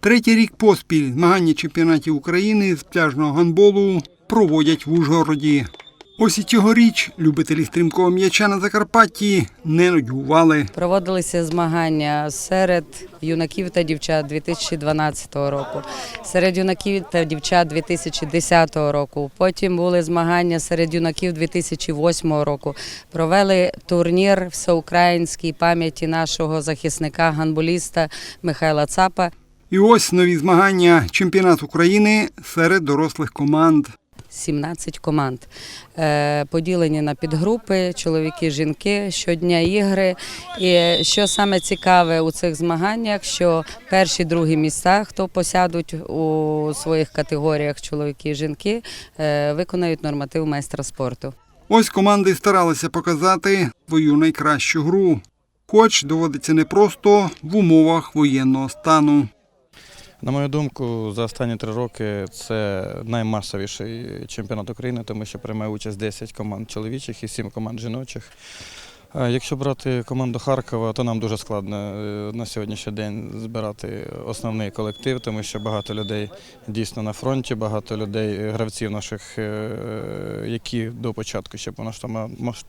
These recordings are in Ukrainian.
Третій рік поспіль змагання чемпіонатів України з пляжного гандболу проводять в Ужгороді. Ось і цьогоріч любителі стрімкого м'яча на Закарпатті не нудьгували. Проводилися змагання серед юнаків та дівчат 2012 року, серед юнаків та дівчат 2010 року. Потім були змагання серед юнаків 2008 року. Провели турнір всеукраїнський пам'яті нашого захисника гандболіста Михайла Цапа. І ось нові змагання чемпіонат України серед дорослих команд. 17 команд Е, поділені на підгрупи, чоловіки, жінки, щодня ігри. І що саме цікаве у цих змаганнях, що перші, другі місця, хто посядуть у своїх категоріях чоловіки і жінки, е, виконають норматив майстра спорту. Ось команди старалися показати свою найкращу гру, хоч доводиться непросто в умовах воєнного стану. На мою думку, за останні три роки це наймасовіший чемпіонат України, тому що приймає участь 10 команд чоловічих і 7 команд жіночих. Якщо брати команду Харкова, то нам дуже складно е, на сьогоднішній день збирати основний колектив, тому що багато людей дійсно на фронті, багато людей, е, гравців наших, е, які до початку ще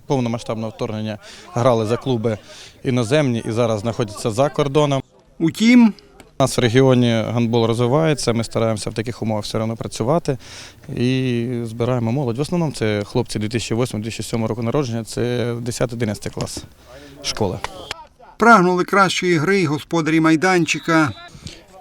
повномасштабного вторгнення грали за клуби іноземні і зараз знаходяться за кордоном. Утім, У нас в регіоні гандбол розвивається, ми стараємося в таких умовах все одно працювати і збираємо молодь. В основному це хлопці 2008-2007 року народження, це 10-11 клас школи. прагнули кращої гри й господарі майданчика.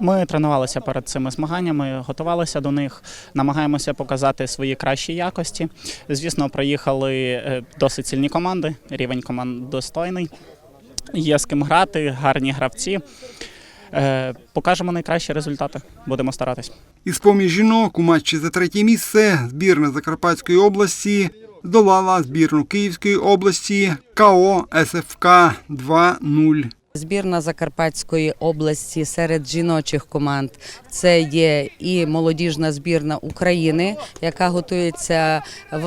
Ми тренувалися перед цими змаганнями, готувалися до них, намагаємося показати свої кращі якості. Звісно, приїхали е, досить сильні команди, рівень команд достойний. Є з ким грати, гарні гравці. Е, Покажемо найкращі результати. Будемо старатись. Із поміж жінок у матчі за третє місце збірна Закарпатської області здолала збірну Київської області КО СФК 2-0. Збірна Закарпатської області серед жіночих команд це є і молодіжна збірна України, яка готується в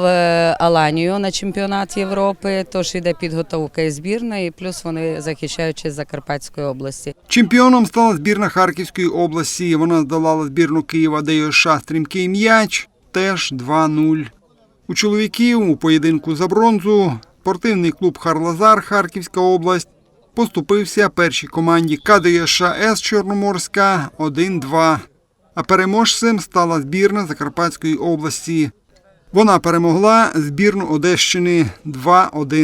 Аланію на чемпіонат Європи. Тож іде підготовка і збірної, плюс вони захищають честь Закарпатської області. Чемпіоном стала збірна Харківської області. Вона здолала збірну Києва де ДЮШ «Стрімкий м'яч» теж 2-0. У чоловіків у поєдинку за бронзу спортивний клуб Харлазар Харківська область поступився першій команді КДШС Чорноморська 1-2. А переможцем стала збірна Закарпатської області. Вона перемогла збірну Одещини 2-1.